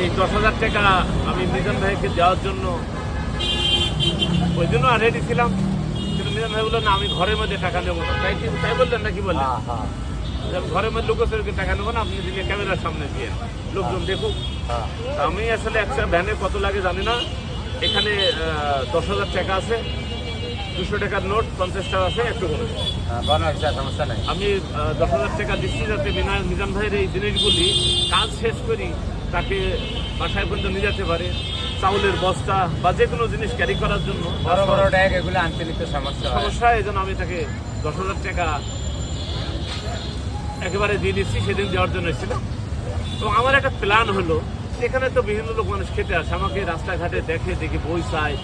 এই দশ হাজার টাকা আমি মিজান ভাইকে দেওয়ার জন্য ওই জন্য আর রেডি ছিলাম। কিন্তু মিজান ভাই বলল না আমি ঘরের মধ্যে টাকা নেব না। তাই তাই বললেন নাকি বললেন? হ্যাঁ হ্যাঁ। আমি ঘরের মধ্যে লোকেশনকে টাকা নেব না আপনি দিকে ক্যামেরার সামনে দিয়ে লোকজন দেখুক। হ্যাঁ। আমি আসলে একটা ভ্যানে কত লাগে জানি না। এখানে দশ হাজার টাকা আছে। দুশো টাকার নোট পঞ্চাশ টাকা আছে একটু সমস্যা নেই। আমি দশ হাজার টাকা দিচ্ছি যাতে বিনা- মিজান ভাইয়ের এই জিনিসগুলি কাজ শেষ করি তাকে বাসায় পর্যন্ত নিয়ে যেতে পারে। চাউলের বস্তা বা যে কোনো জিনিস ক্যারি করার জন্য বড় বড় ড্যাগ এগুলো আনতে নিতে সমস্যা সমস্যা এই জন্য আমি তাকে দশ হাজার টাকা একেবারে দিয়ে দিচ্ছি সেদিন দেওয়ার জন্য এসেছিলাম। এবং আমার একটা প্ল্যান হলো এখানে তো বিভিন্ন লোক মানুষ খেতে আসে আমাকে রাস্তাঘাটে দেখে দেখে বই চায়।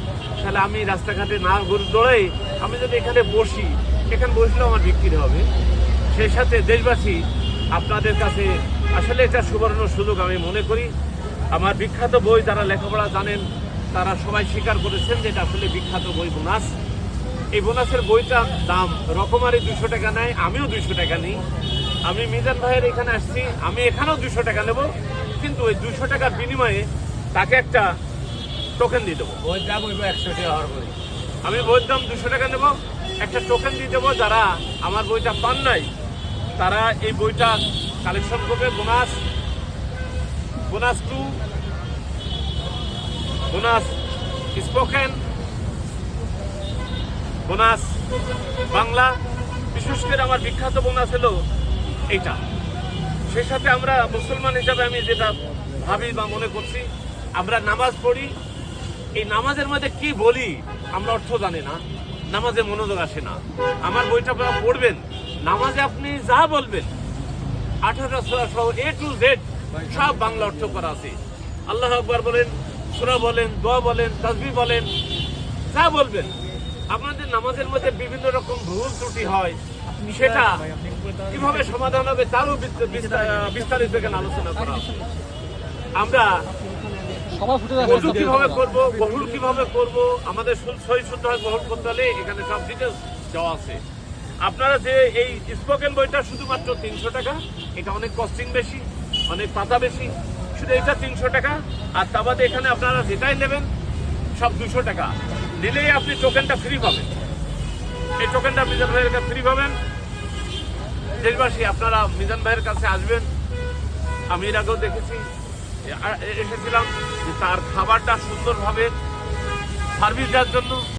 তাহলে আমি রাস্তাঘাটে না ঘুরে দৌড়াই আমি যদি এখানে বসি এখানে বসলেও আমার বিক্রি হবে। সেই সাথে দেশবাসী আপনাদের কাছে আসলে এটা সুবর্ণ সুযোগ আমি মনে করি। আমার বিখ্যাত বই যারা লেখাপড়া জানেন তারা সবাই স্বীকার করেছেন যে এটা আসলে বিখ্যাত বই বোনাস। এই বোনাসের বইটার দাম রকমারি দুশো টাকা নেয় আমিও দুইশো টাকা নিই। আমি মিজান ভাইয়ের এখানে আসছি আমি এখানেও দুশো টাকা নেব কিন্তু ওই দুশো টাকার বিনিময়ে তাকে একটা টোকেন দিয়ে দেবো। ওই যা বইব একশো টাকা হওয়ার করি আমি বইয়ের দাম দুশো টাকা নেব একটা টোকেন দিয়ে দেবো যারা আমার বইটা পান নাই তারা এই বইটা কালেকশন করবে, bonus bonus two, bonus spoken, bonus Bangla. বিশেষ করে আমার বিখ্যাত বোনাস হলো এইটা। সেই সাথে আমরা মুসলমান হিসাবে আমি যেটা ভাবি বা মনে করছি, আমরা নামাজ পড়ি। এই নামাজের মধ্যে কি বলি, আমরা অর্থ জানি না। নামাজে মনোযোগ আসে না। আমার বইটা পড়বেন। নামাজে আপনি যা বলবেন আঠারো সূরা সহ এ টু জেড সব বাংলা অর্থ করা আছে। আল্লাহ আকবর বলেন, সুরা বলেন, দোয়া বলেন তাসবি বলেন, যা বলবেন। আপনাদের নামাজের মধ্যে বিভিন্ন রকম ভুল ত্রুটি হয়, সেটা কীভাবে সমাধান হবে তারও বিস্ত- বিস্তারিত আলোচনা করা। আমরা অজু কীভাবে করব, বহুল কীভাবে করব, আমাদের হয় বহুল করতে হলে এখানে সব ডিটেলস দেওয়া আছে। আপনারা যে এই স্পোকেন বইটা শুধুমাত্র তিনশো টাকা, এটা অনেক কস্টিং বেশি, অনেক পাতা বেশি, শুধু এটা তিনশো টাকা, আর তা বাদে এখানে আপনারা যেটাই নেবেন, সব দুশো টাকা। নিলেই আপনি টোকেনটা ফ্রি পাবেন। এই টোকেনটা মিজান ভাইয়ের কাছে ফ্রি পাবেন, দেশবাসী, আপনারা মিজান ভাইয়ের কাছে আসবেন। আমি এর আগেও দেখেছি এসেছিলাম তার খাবারটা সুন্দরভাবে সার্ভিস দেওয়ার জন্য।